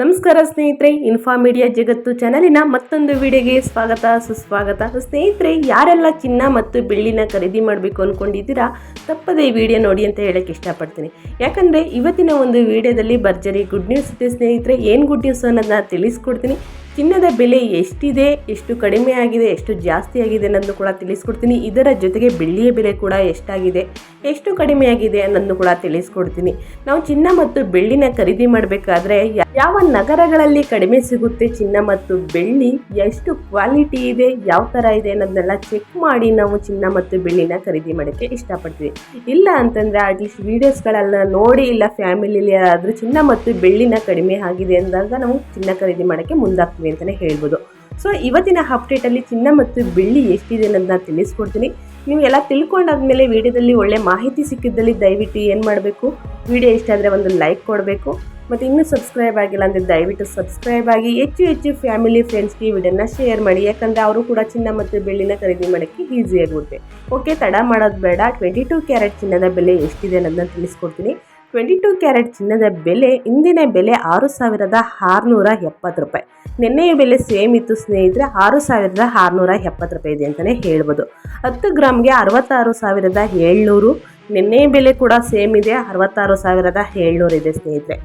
ನಮಸ್ಕಾರ ಸ್ನೇಹಿತರೆ info media ಜಗತ್ತು ಚಾನಲಿನ ಮತ್ತೊಂದು ವಿಡಿಯೋಗೆ ಸ್ವಾಗತ, ಸುಸ್ವಾಗತ. ಸ್ನೇಹಿತರೆ, ಯಾರೆಲ್ಲ ಚಿನ್ನ ಮತ್ತು ಬೆಳ್ಳಿನ ಖರೀದಿ ಮಾಡಬೇಕು ಅಂದ್ಕೊಂಡಿದ್ದೀರಾ ತಪ್ಪದೇ ಈ ವಿಡಿಯೋ ನೋಡಿ ಅಂತ ಹೇಳೋಕ್ಕೆ ಇಷ್ಟಪಡ್ತೀನಿ. ಯಾಕಂದರೆ, ಇವತ್ತಿನ ಒಂದು ವಿಡಿಯೋದಲ್ಲಿ ಭರ್ಜರಿ ಗುಡ್ ನ್ಯೂಸ್ ಇದೆ ಸ್ನೇಹಿತರೆ. ಏನು ಗುಡ್ ನ್ಯೂಸ್ ಅನ್ನೋದನ್ನ ತಿಳಿಸ್ಕೊಡ್ತೀನಿ. ಚಿನ್ನದ ಬೆಲೆ ಎಷ್ಟಿದೆ, ಎಷ್ಟು ಕಡಿಮೆ ಆಗಿದೆ, ಎಷ್ಟು ಜಾಸ್ತಿ ಆಗಿದೆ ಅನ್ನೋದನ್ನು ಕೂಡ ತಿಳಿಸ್ಕೊಡ್ತೀನಿ. ಇದರ ಜೊತೆಗೆ ಬೆಳ್ಳಿಯ ಬೆಲೆ ಕೂಡ ಎಷ್ಟಾಗಿದೆ, ಎಷ್ಟು ಕಡಿಮೆ ಆಗಿದೆ ಅನ್ನೋದನ್ನು ಕೂಡ ತಿಳಿಸ್ಕೊಡ್ತೀನಿ. ನಾವು ಚಿನ್ನ ಮತ್ತು ಬೆಳ್ಳಿನ ಖರೀದಿ ಮಾಡಬೇಕಾದ್ರೆ ಯಾವ ನಗರಗಳಲ್ಲಿ ಕಡಿಮೆ ಸಿಗುತ್ತೆ ಚಿನ್ನ ಮತ್ತು ಬೆಳ್ಳಿ, ಎಷ್ಟು ಕ್ವಾಲಿಟಿ ಇದೆ, ಯಾವ ಥರ ಇದೆ ಅನ್ನೋದನ್ನೆಲ್ಲ ಚೆಕ್ ಮಾಡಿ ನಾವು ಚಿನ್ನ ಮತ್ತು ಬೆಳ್ಳಿನ ಖರೀದಿ ಮಾಡೋಕ್ಕೆ ಇಷ್ಟಪಡ್ತೀವಿ. ಇಲ್ಲ ಅಂತಂದರೆ ಅಟ್ಲೀಸ್ಟ್ ವೀಡಿಯೋಸ್ಗಳೆಲ್ಲ ನೋಡಿ ಇಲ್ಲ ಫ್ಯಾಮಿಲಿಯಲ್ಲಿ ಯಾರಾದರೂ ಚಿನ್ನ ಮತ್ತು ಬೆಳ್ಳಿನ ಕಡಿಮೆ ಆಗಿದೆ ಅಂದಾಗ ನಾವು ಚಿನ್ನ ಖರೀದಿ ಮಾಡೋಕ್ಕೆ ಮುಂದಾಗ್ತೀವಿ. ಅಂತಲೇ ಹೇಳ್ಬೋದು. ಸೊ ಇವತ್ತಿನ ಅಪ್ಡೇಟಲ್ಲಿ ಚಿನ್ನ ಮತ್ತು ಬೆಳ್ಳಿ ಎಷ್ಟಿದೆ ಅನ್ನೋದನ್ನ ತಿಳಿಸ್ಕೊಡ್ತೀನಿ. ನೀವು ಎಲ್ಲ ತಿಳ್ಕೊಂಡಾದ್ಮೇಲೆ ವಿಡಿಯೋದಲ್ಲಿ ಒಳ್ಳೆ ಮಾಹಿತಿ ಸಿಕ್ಕಿದ್ದಲ್ಲಿ ದಯವಿಟ್ಟು ಏನು ಮಾಡಬೇಕು? ವಿಡಿಯೋ ಇಷ್ಟ ಆದರೆ ಒಂದು ಲೈಕ್ ಕೊಡಬೇಕು. ಮತ್ತು ಇನ್ನೂ ಸಬ್ಸ್ಕ್ರೈಬ್ ಆಗಿಲ್ಲ ಅಂದರೆ ದಯವಿಟ್ಟು ಸಬ್ಸ್ಕ್ರೈಬ್ ಆಗಿ, ಹೆಚ್ಚು ಹೆಚ್ಚು ಫ್ಯಾಮಿಲಿ ಫ್ರೆಂಡ್ಸ್ಗೆ ಈ ವಿಡಿಯೋನ ಶೇರ್ ಮಾಡಿ. ಯಾಕಂದರೆ ಅವರು ಕೂಡ ಚಿನ್ನ ಮತ್ತು ಬೆಳ್ಳಿನ ಖರೀದಿ ಮಾಡೋಕ್ಕೆ ಈಸಿ ಆಗುತ್ತೆ ಓಕೆ ತಡ ಮಾಡೋದು ಬೇಡ. ಟ್ವೆಂಟಿ ಟೂ ಕ್ಯಾರೆಟ್ ಚಿನ್ನದ ಬೆಲೆ ಎಷ್ಟಿದೆ ಅನ್ನೋದನ್ನ ತಿಳಿಸ್ಕೊಡ್ತೀನಿ. ಟ್ವೆಂಟಿ ಟು ಕ್ಯಾರೆಟ್ ಚಿನ್ನದ ಬೆಲೆ, ಇಂದಿನ ಬೆಲೆ ಆರು ಸಾವಿರದ ಆರುನೂರ ಎಪ್ಪತ್ತು ರೂಪಾಯಿ. ನಿನ್ನೆಯ ಬೆಲೆ ಸೇಮ್ ಇತ್ತು ಸ್ನೇಹಿತರೆ, ಆರು ಸಾವಿರದ ಆರುನೂರ ಎಪ್ಪತ್ತು ರೂಪಾಯಿ ಇದೆ ಅಂತಲೇ ಹೇಳ್ಬೋದು. ಹತ್ತು ಗ್ರಾಮ್ಗೆ ಅರವತ್ತಾರು ಸಾವಿರದ ಏಳ್ನೂರು, ನಿನ್ನೆಯ ಬೆಲೆ ಕೂಡ ಸೇಮ್ ಇದೆ, ಅರವತ್ತಾರು ಸಾವಿರದ ಏಳ್ನೂರು ಇದೆ ಸ್ನೇಹಿತರೆ.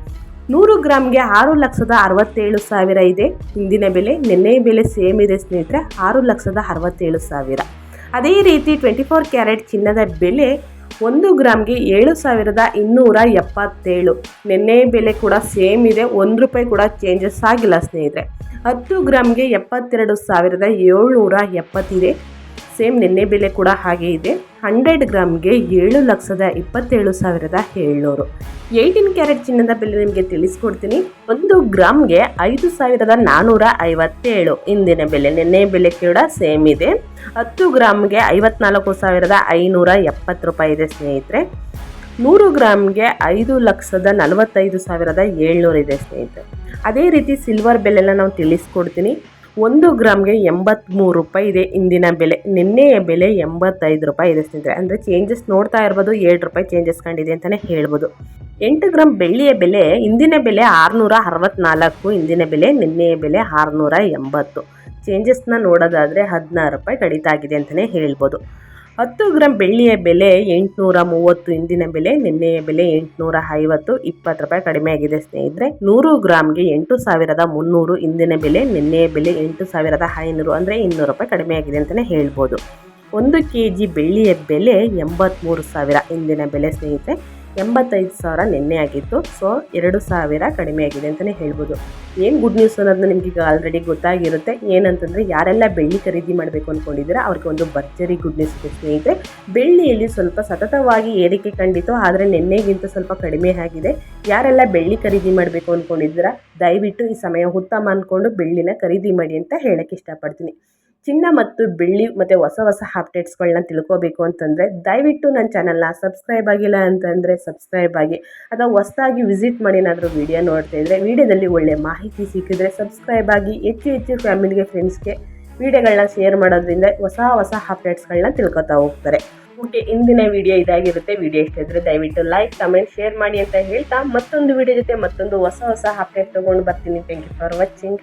ನೂರು ಗ್ರಾಮ್ಗೆ ಆರು ಲಕ್ಷದ ಅರವತ್ತೇಳು ಸಾವಿರ ಇದೆ, ಇಂದಿನ ಬೆಲೆ, ನಿನ್ನೆಯ ಬೆಲೆ ಸೇಮ್ ಇದೆ ಸ್ನೇಹಿತರೆ, ಆರು ಲಕ್ಷದ ಅರವತ್ತೇಳು ಸಾವಿರ. ಅದೇ ರೀತಿ ಟ್ವೆಂಟಿ ಫೋರ್ ಕ್ಯಾರೆಟ್ ಚಿನ್ನದ ಬೆಲೆ ಒಂದು ಗ್ರಾಮ್ಗೆ ಏಳು ಸಾವಿರದ ಇನ್ನೂರ ಎಪ್ಪತ್ತೇಳು. ನಿನ್ನೆ ಬೆಲೆ ಕೂಡ ಸೇಮ್ ಇದೆ, ಒಂದು ರೂಪಾಯಿ ಕೂಡ ಚೇಂಜಸ್ ಆಗಿಲ್ಲ ಸ್ನೇಹಿತರೆ. ಹತ್ತು ಗ್ರಾಮ್ಗೆ ಎಪ್ಪತ್ತೆರಡು ಸಾವಿರದ ಏಳ್ನೂರ ಎಪ್ಪತ್ತಿದೆ. ಸೇಮ್ ನಿನ್ನೆ ಬೆಲೆ ಕೂಡ ಹಾಗೆ ಇದೆ. ಹಂಡ್ರೆಡ್ ಗ್ರಾಮ್ಗೆ ಏಳು ಲಕ್ಷದ ಇಪ್ಪತ್ತೇಳು ಸಾವಿರದ ಏಳ್ನೂರು. ಏಯ್ಟೀನ್ ಕ್ಯಾರೆಟ್ ಚಿನ್ನದ ಬೆಲೆ ನಿಮಗೆ ತಿಳಿಸ್ಕೊಡ್ತೀನಿ. ಒಂದು ಗ್ರಾಮ್ಗೆ ಐದು ಸಾವಿರದ ನಾನ್ನೂರ ಐವತ್ತೇಳು. ಇಂದಿನ ಬೆಲೆ, ನಿನ್ನೆ ಬೆಲೆ ಕೂಡ ಸೇಮ್ ಇದೆ. ಹತ್ತು ಗ್ರಾಮ್ಗೆ ಐವತ್ನಾಲ್ಕು ಸಾವಿರದ ಐನೂರ ಎಪ್ಪತ್ತು ರೂಪಾಯಿ ಇದೆ ಸ್ನೇಹಿತರೆ. ನೂರು ಗ್ರಾಮ್ಗೆ ಐದು ಲಕ್ಷದ ನಲವತ್ತೈದು ಸಾವಿರದ ಏಳ್ನೂರು ಇದೆ ಸ್ನೇಹಿತರೆ. ಅದೇ ರೀತಿ ಸಿಲ್ವರ್ ಬೆಲೆನ ನಾವು ತಿಳಿಸ್ಕೊಡ್ತೀನಿ. ಒಂದು ಗ್ರಾಮ್ಗೆ ಎಂಬತ್ತ್ಮೂರು ರೂಪಾಯಿ ಇದೆ ಇಂದಿನ ಬೆಲೆ. ನಿನ್ನೆಯ ಬೆಲೆ ಎಂಬತ್ತೈದು ರೂಪಾಯಿ ಇದೆ ಸ್ನೇಹಿತರೆ. ಅಂದರೆ ಚೇಂಜಸ್ ನೋಡ್ತಾ ಇರ್ಬೋದು, ಏಳು ರೂಪಾಯಿ ಚೇಂಜಸ್ ಕಂಡಿದೆ ಅಂತಲೇ ಹೇಳ್ಬೋದು. ಎಂಟು ಗ್ರಾಮ್ ಬೆಳ್ಳಿಯ ಬೆಲೆ, ಇಂದಿನ ಬೆಲೆ ಆರುನೂರ ಅರವತ್ತ್ನಾಲ್ಕು ಇಂದಿನ ಬೆಲೆ ನಿನ್ನೆಯ ಬೆಲೆ ಆರುನೂರ ಎಂಬತ್ತು. ಚೇಂಜಸ್ನ ನೋಡೋದಾದರೆ ಹದಿನಾರು ರೂಪಾಯಿ ಕಡಿತ ಆಗಿದೆ ಅಂತಲೇ ಹೇಳ್ಬೋದು. ಹತ್ತು ಗ್ರಾಮ್ ಬೆಳ್ಳಿಯ ಬೆಲೆ ಎಂಟುನೂರ ಮೂವತ್ತು, ಇಂದಿನ ಬೆಲೆ ನಿನ್ನೆಯ ಬೆಲೆ ಎಂಟುನೂರ ಐವತ್ತು, ಇಪ್ಪತ್ತು ರೂಪಾಯಿ ಕಡಿಮೆ ಆಗಿದೆ ಸ್ನೇಹಿತರೆ. ನೂರು ಗ್ರಾಮ್ಗೆ ಎಂಟು ಸಾವಿರದ ಮುನ್ನೂರು, ಇಂದಿನ ಬೆಲೆ ನಿನ್ನೆಯ ಬೆಲೆ ಎಂಟು ಸಾವಿರದ ಐನೂರು ಅಂದರೆ ಇನ್ನೂರು ರೂಪಾಯಿ ಕಡಿಮೆ ಆಗಿದೆ ಅಂತಲೇ ಹೇಳ್ಬೋದು. ಒಂದು ಕೆ ಜಿ ಬೆಳ್ಳಿಯ ಬೆಲೆ ಎಂಬತ್ತ್ಮೂರು ಸಾವಿರ, ಇಂದಿನ ಬೆಲೆ ಸ್ನೇಹಿತರೆ. ಎಂಬತ್ತೈದು ಸಾವಿರ ನಿನ್ನೆ ಆಗಿತ್ತು. ಸೊ ಎರಡು ಸಾವಿರ ಕಡಿಮೆ ಆಗಿದೆ ಅಂತಲೇ ಹೇಳ್ಬೋದು. ಏನು ಗುಡ್ ನ್ಯೂಸ್ ಅನ್ನೋದನ್ನ ನಿಮಗೆ ಈಗ ಆಲ್ರೆಡಿ ಗೊತ್ತಾಗಿರುತ್ತೆ. ಏನಂತಂದರೆ ಯಾರೆಲ್ಲ ಬೆಳ್ಳಿ ಖರೀದಿ ಮಾಡಬೇಕು ಅಂದ್ಕೊಂಡಿದ್ದೀರಾ ಅವ್ರಿಗೆ ಒಂದು ಭರ್ಜರಿ ಗುಡ್ ನ್ಯೂಸ್ ಇದೆ ಸ್ನೇಹಿತರೆ. ಬೆಳ್ಳಿಯಲ್ಲಿ ಸ್ವಲ್ಪ ಸತತವಾಗಿ ಏರಿಕೆ ಕಂಡಿತು ಆದರೆ ನಿನ್ನೆಗಿಂತ ಸ್ವಲ್ಪ ಕಡಿಮೆ ಆಗಿದೆ. ಯಾರೆಲ್ಲ ಬೆಳ್ಳಿ ಖರೀದಿ ಮಾಡಬೇಕು ಅಂದ್ಕೊಂಡಿದ್ದೀರಾ ದಯವಿಟ್ಟು ಈ ಸಮಯ ಉತ್ತಮ ಅಂದ್ಕೊಂಡು ಬೆಳ್ಳಿನ ಖರೀದಿ ಮಾಡಿ ಅಂತ ಹೇಳೋಕ್ಕೆ ಇಷ್ಟಪಡ್ತೀನಿ. ಚಿನ್ನ ಮತ್ತು ಬೆಳ್ಳಿ ಮತ್ತು ಹೊಸ ಹೊಸ ಅಪ್ಡೇಟ್ಸ್ಗಳನ್ನ ತಿಳ್ಕೋಬೇಕು ಅಂತಂದರೆ ದಯವಿಟ್ಟು ನನ್ನ ಚಾನಲ್ನ ಸಬ್ಸ್ಕ್ರೈಬ್ ಆಗಿಲ್ಲ ಅಂತಂದರೆ ಸಬ್ಸ್ಕ್ರೈಬ್ ಆಗಿ, ಅಥವಾ ಹೊಸದಾಗಿ ವಿಸಿಟ್ ಮಾಡಿ ಏನಾದರೂ ವೀಡಿಯೋ ನೋಡ್ತಾ ಇದ್ದರೆ ವೀಡಿಯೋದಲ್ಲಿ ಒಳ್ಳೆ ಮಾಹಿತಿ ಸಿಕ್ಕಿದ್ರೆ ಸಬ್ಸ್ಕ್ರೈಬ್ ಆಗಿ, ಹೆಚ್ಚು ಹೆಚ್ಚು ಫ್ಯಾಮಿಲಿಗೆ ಫ್ರೆಂಡ್ಸ್ಗೆ ವೀಡಿಯೋಗಳನ್ನ ಶೇರ್ ಮಾಡೋದ್ರಿಂದ ಹೊಸ ಹೊಸ ಅಪ್ಡೇಟ್ಸ್ಗಳನ್ನ ತಿಳ್ಕೊತಾ ಹೋಗ್ತಾರೆ. ಓಕೆ ಇಂದಿನ ವಿಡಿಯೋ ಇದಾಗಿರುತ್ತೆ. ವಿಡಿಯೋ ಇಷ್ಟ ಇದ್ದರೆ ದಯವಿಟ್ಟು ಲೈಕ್ ಕಮೆಂಟ್ ಶೇರ್ ಮಾಡಿ ಅಂತ ಹೇಳ್ತಾ ಮತ್ತೊಂದು ವಿಡಿಯೋ ಜೊತೆ ಮತ್ತೊಂದು ಹೊಸ ಹೊಸ ಅಪ್ಡೇಟ್ ತೊಗೊಂಡು ಬರ್ತೀನಿ. Thank you for watching